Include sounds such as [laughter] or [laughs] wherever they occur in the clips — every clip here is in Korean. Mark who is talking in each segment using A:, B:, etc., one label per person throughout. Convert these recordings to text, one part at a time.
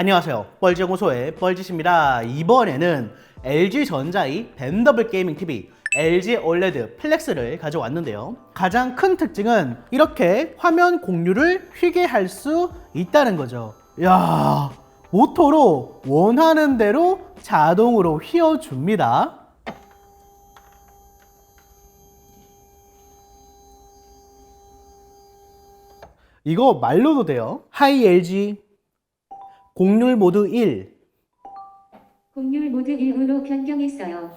A: 안녕하세요. 뻘지연구소의 뻘짓입니다. 이번에는 LG전자의 밴더블 게이밍 TV LG OLED 플렉스를 가져왔는데요. 가장 큰 특징은 이렇게 화면 공유를 휘게 할 수 있다는 거죠. 야 모터로 원하는 대로 자동으로 휘어줍니다. 이거 말로도 돼요. 하이 LG 공률 모드 1.
B: 공률 모드 1으로 변경했어요.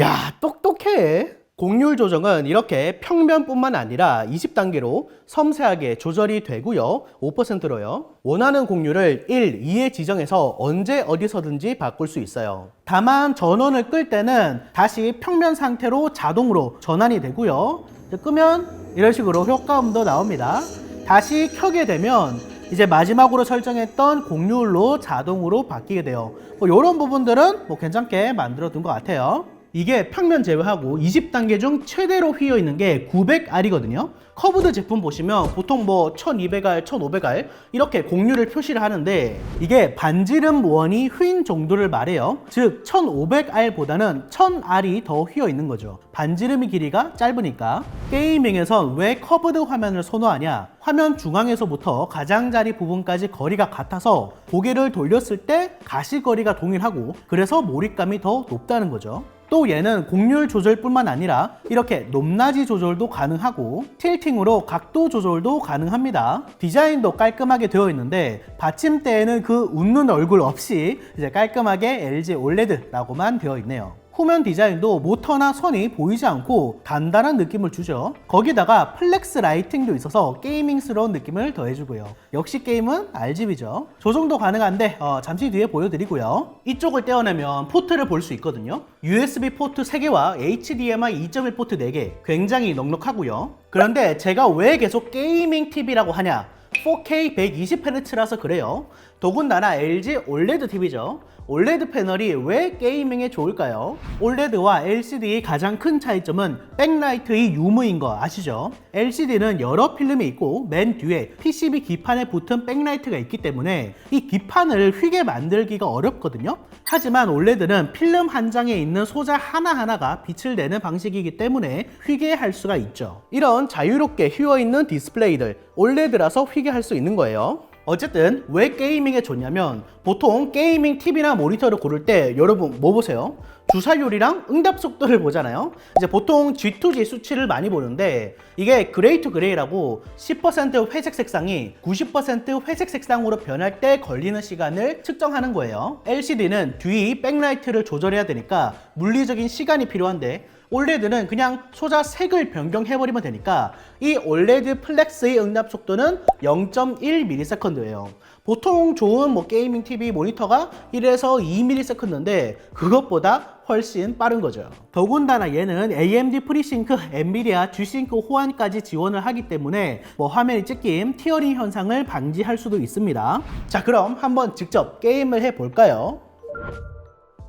A: 야, 똑똑해. 공률 조정은 이렇게 평면뿐만 아니라 20단계로 섬세하게 조절이 되고요. 5%로요. 원하는 공률을 1, 2에 지정해서 언제 어디서든지 바꿀 수 있어요. 다만 전원을 끌 때는 다시 평면 상태로 자동으로 전환이 되고요. 끄면 이런 식으로 효과음도 나옵니다. 다시 켜게 되면 이제 마지막으로 설정했던 공률로 자동으로 바뀌게 돼요. 뭐 이런 부분들은 뭐 괜찮게 만들어 둔 것 같아요. 이게 평면 제외하고 20단계 중 최대로 휘어 있는 게 900R이거든요. 커브드 제품 보시면 보통 뭐 1200R, 1500R 이렇게 공률을 표시를 하는데 이게 반지름 원이 휜 정도를 말해요. 즉 1500R보다는 1000R이 더 휘어 있는 거죠. 반지름의 길이가 짧으니까 게이밍에선 왜 커브드 화면을 선호하냐? 화면 중앙에서부터 가장자리 부분까지 거리가 같아서 고개를 돌렸을 때 가시거리가 동일하고 그래서 몰입감이 더 높다는 거죠. 또 얘는 공률 조절뿐만 아니라 이렇게 높낮이 조절도 가능하고 틸팅으로 각도 조절도 가능합니다. 디자인도 깔끔하게 되어 있는데 받침대에는 그 웃는 얼굴 없이 이제 깔끔하게 LG OLED라고만 되어 있네요. 후면 디자인도 모터나 선이 보이지 않고 단단한 느낌을 주죠. 거기다가 플렉스 라이팅도 있어서 게이밍스러운 느낌을 더해주고요. 역시 게임은 RGB죠. 조정도 가능한데 어, 잠시 뒤에 보여드리고요. 이쪽을 떼어내면 포트를 볼 수 있거든요. USB 포트 3개와 HDMI 2.1 포트 4개 굉장히 넉넉하고요. 그런데 제가 왜 계속 게이밍 TV라고 하냐? 4K 120Hz라서 그래요. 더군다나 LG OLED TV죠. OLED 패널이 왜 게이밍에 좋을까요? OLED와 LCD의 가장 큰 차이점은 백라이트의 유무인 거 아시죠? LCD는 여러 필름이 있고 맨 뒤에 PCB 기판에 붙은 백라이트가 있기 때문에 이 기판을 휘게 만들기가 어렵거든요. 하지만 OLED는 필름 한 장에 있는 소자 하나하나가 빛을 내는 방식이기 때문에 휘게 할 수가 있죠. 이런 자유롭게 휘어 있는 디스플레이들 OLED라서 휘게 할 수 있는 거예요. 어쨌든 왜 게이밍에 좋냐면 보통 게이밍 TV나 모니터를 고를 때 여러분 뭐 보세요? 주사율이랑 응답 속도를 보잖아요. 이제 보통 G2G 수치를 많이 보는데 이게 그레이 투 그레이라고 10% 회색 색상이 90% 회색 색상으로 변할 때 걸리는 시간을 측정하는 거예요. LCD는 뒤 백라이트를 조절해야 되니까 물리적인 시간이 필요한데 OLED는 그냥 소자 색을 변경해버리면 되니까 이 OLED 플렉스의 응답 속도는 0.1ms예요. 보통 좋은 뭐 게이밍 TV 모니터가 1에서 2ms인데 그것보다 훨씬 빠른 거죠. 더군다나 얘는 AMD 프리싱크, 엔비디아 G싱크 호환까지 지원을 하기 때문에 뭐 화면이 찍힘, 티어링 현상을 방지할 수도 있습니다. 자, 그럼 한번 직접 게임을 해 볼까요?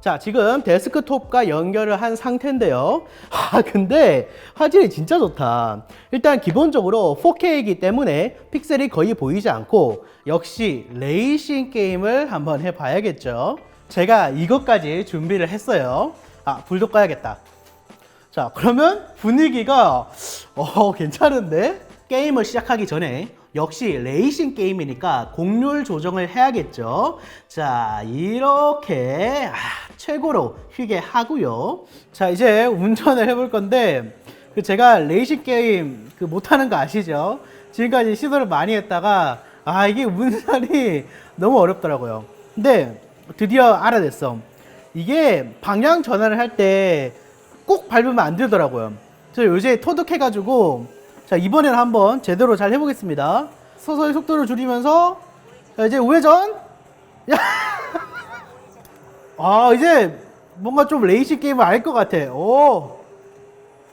A: 자, 지금 데스크톱과 연결을 한 상태인데요. [laughs] 아, 근데 화질이 진짜 좋다. 일단 기본적으로 4K이기 때문에 픽셀이 거의 보이지 않고 역시 레이싱 게임을 한번 해봐야겠죠. 제가 이것까지 준비를 했어요. 아, 불도 꺼야겠다. 자, 그러면 분위기가 어, 괜찮은데? 게임을 시작하기 전에 역시 레이싱 게임이니까 공률 조정을 해야겠죠. 자, 이렇게 아, 최고로 휘게 하고요. 자, 이제 운전을 해볼 건데 그 제가 레이싱 게임 그 못하는 거 아시죠? 지금까지 시도를 많이 했다가 아 이게 운전이 [laughs] 너무 어렵더라고요. 근데 드디어 알아냈어. 이게 방향 전환을 할 때 꼭 밟으면 안 되더라고요. 저 요새 터득해가지고 자 이번에는 한번 제대로 잘 해보겠습니다. 서서히 속도를 줄이면서 자, 이제 우회전. 야. [laughs] 아 이제 뭔가 좀 레이싱 게임을 알 것 같아. 오.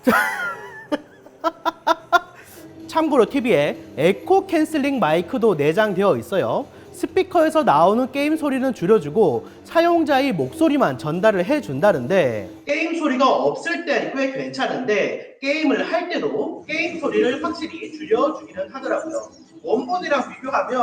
A: [laughs] 참고로 TV에 에코 캔슬링 마이크도 내장되어 있어요. 스피커에서 나오는 게임 소리는 줄여주고 사용자의 목소리만 전달을 해준다는데 게임 소리가 없을 때꽤 괜찮은데 게임을 할 때도 게임 소리를 확실히 줄여주기는 하더라고요. 원본이랑 비교하면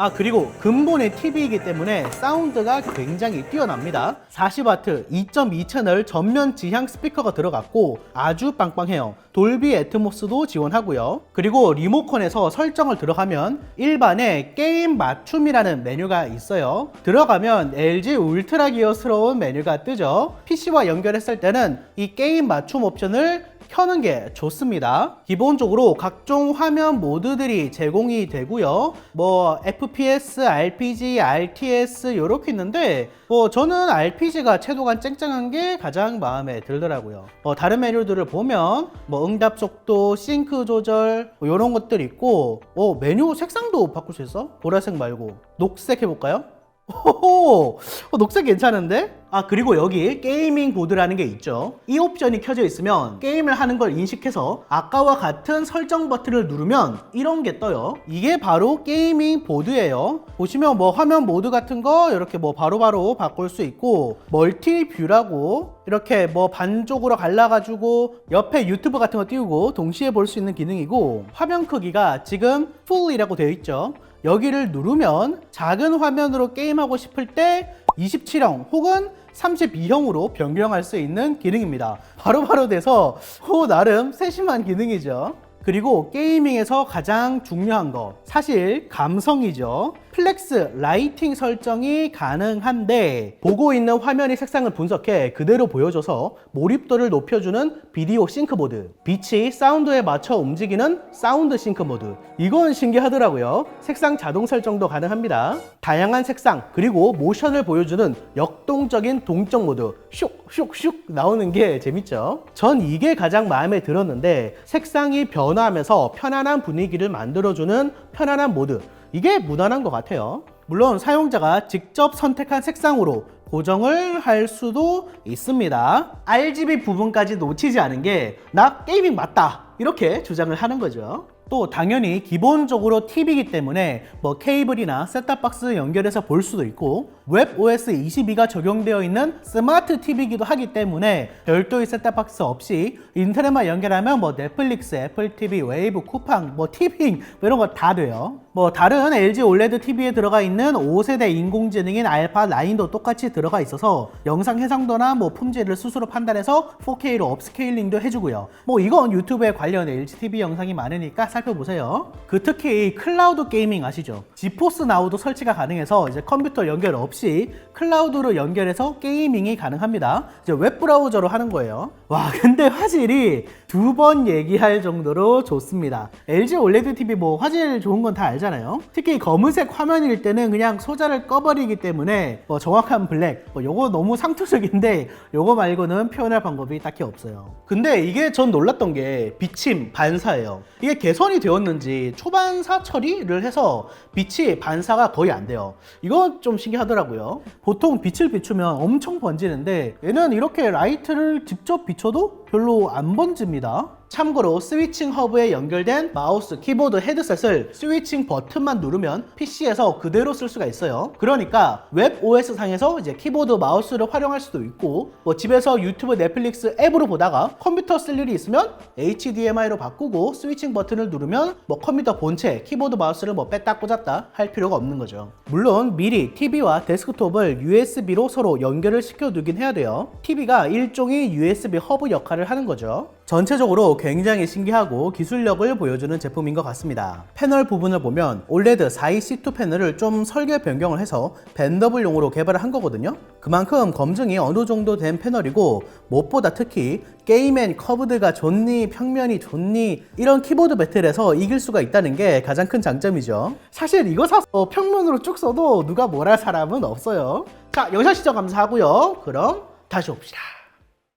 A: 아 그리고 근본의 TV이기 때문에 사운드가 굉장히 뛰어납니다. 40W 2.2 채널 전면 지향 스피커가 들어갔고 아주 빵빵해요. 돌비 애트모스도 지원하고요. 그리고 리모컨에서 설정을 들어가면 일반의 게임 맞춤이라는 메뉴가 있어요. 들어가면 LG 울트라 기어스러운 메뉴가 뜨죠. PC와 연결했을 때는 이 게임 맞춤 옵션을 켜는 게 좋습니다. 기본적으로 각종 화면 모드들이 제공이 되고요. 뭐 FPS, RPG, RTS 이렇게 있는데 뭐 저는 RPG가 채도가 쨍쨍한 게 가장 마음에 들더라고요. 어, 다른 메뉴들을 보면 뭐 응답 속도, 싱크 조절 뭐 이런 것들 있고 어, 메뉴 색상도 바꿀 수 있어? 보라색 말고 녹색 해볼까요? 호호! 어, 녹색 괜찮은데? 아, 그리고 여기 게이밍 보드라는 게 있죠. 이 옵션이 켜져 있으면 게임을 하는 걸 인식해서 아까와 같은 설정 버튼을 누르면 이런 게 떠요. 이게 바로 게이밍 보드예요. 보시면 뭐 화면 모드 같은 거 이렇게 뭐 바로바로 바꿀 수 있고 멀티 뷰라고 이렇게 뭐 반쪽으로 갈라가지고 옆에 유튜브 같은 거 띄우고 동시에 볼 수 있는 기능이고 화면 크기가 지금 풀이라고 되어 있죠. 여기를 누르면 작은 화면으로 게임하고 싶을 때 27형 혹은 32형으로 변경할 수 있는 기능입니다. 바로바로 돼서 호 나름 세심한 기능이죠. 그리고 게이밍에서 가장 중요한 거 사실 감성이죠. 플렉스 라이팅 설정이 가능한데 보고 있는 화면의 색상을 분석해 그대로 보여줘서 몰입도를 높여주는 비디오 싱크 모드 빛이 사운드에 맞춰 움직이는 사운드 싱크 모드. 이건 신기하더라고요. 색상 자동 설정도 가능합니다. 다양한 색상 그리고 모션을 보여주는 역동적인 동적 모드. 슉슉슉 나오는 게 재밌죠. 전 이게 가장 마음에 들었는데 색상이 변화하면서 편안한 분위기를 만들어주는 편안한 모드 이게 무난한 것 같아요. 물론 사용자가 직접 선택한 색상으로 고정을 할 수도 있습니다. RGB 부분까지 놓치지 않은 게 나 게이밍 맞다 이렇게 주장을 하는 거죠. 또 당연히 기본적으로 TV이기 때문에 뭐 케이블이나 셋탑박스 연결해서 볼 수도 있고 웹 OS 22가 적용되어 있는 스마트 TV이기도 하기 때문에 별도의 셋탑박스 없이 인터넷만 연결하면 뭐 넷플릭스, 애플 TV, 웨이브, 쿠팡, 뭐 티빙 뭐 이런 거 다 돼요. 뭐 다른 LG OLED TV에 들어가 있는 5세대 인공지능인 알파 9도 똑같이 들어가 있어서 영상 해상도나 뭐 품질을 스스로 판단해서 4K로 업스케일링도 해주고요. 뭐 이건 유튜브에 관련 LG TV 영상이 많으니까 살펴보세요. 그 특히 클라우드 게이밍 아시죠? 지포스 나우도 설치가 가능해서 이제 컴퓨터 연결 없이 클라우드로 연결해서 게이밍이 가능합니다. 이제 웹 브라우저로 하는 거예요. 와, 근데 화질이 두 번 얘기할 정도로 좋습니다. LG OLED TV 뭐 화질 좋은 건 다 알잖아요. 특히 검은색 화면일 때는 그냥 소자를 꺼버리기 때문에 뭐 정확한 블랙, 뭐 요거 너무 상투적인데 요거 말고는 표현할 방법이 딱히 없어요. 근데 이게 전 놀랐던 게 비침 반사예요. 이게 개선이 되었는지 초반사 처리를 해서 빛이 반사가 거의 안 돼요. 이건 좀 신기하더라고요. 보통 빛을 비추면 엄청 번지는데 얘는 이렇게 라이트를 직접 비 춰도 별로 안 번집니다. 참고로 스위칭 허브에 연결된 마우스, 키보드, 헤드셋을 스위칭 버튼만 누르면 PC에서 그대로 쓸 수가 있어요. 그러니까 웹 OS 상에서 이제 키보드, 마우스를 활용할 수도 있고 뭐 집에서 유튜브, 넷플릭스 앱으로 보다가 컴퓨터 쓸 일이 있으면 HDMI로 바꾸고 스위칭 버튼을 누르면 뭐 컴퓨터 본체, 키보드, 마우스를 뭐 뺐다 꽂았다 할 필요가 없는 거죠. 물론 미리 TV와 데스크톱을 USB로 서로 연결을 시켜두긴 해야 돼요. TV가 일종의 USB 허브 역할을 하는 거죠. 전체적으로 굉장히 신기하고 기술력을 보여주는 제품인 것 같습니다. 패널 부분을 보면 OLED 42C2 패널을 좀 설계 변경을 해서 밴더블용으로 개발을 한 거거든요. 그만큼 검증이 어느 정도 된 패널이고 무엇보다 특히 게임엔 커브드가 좋니 평면이 좋니 이런 키보드 배틀에서 이길 수가 있다는 게 가장 큰 장점이죠. 사실 이거 사서 평면으로 쭉 써도 누가 뭘할 사람은 없어요. 자 영상 시청 감사하고요. 그럼 다시 옵시다.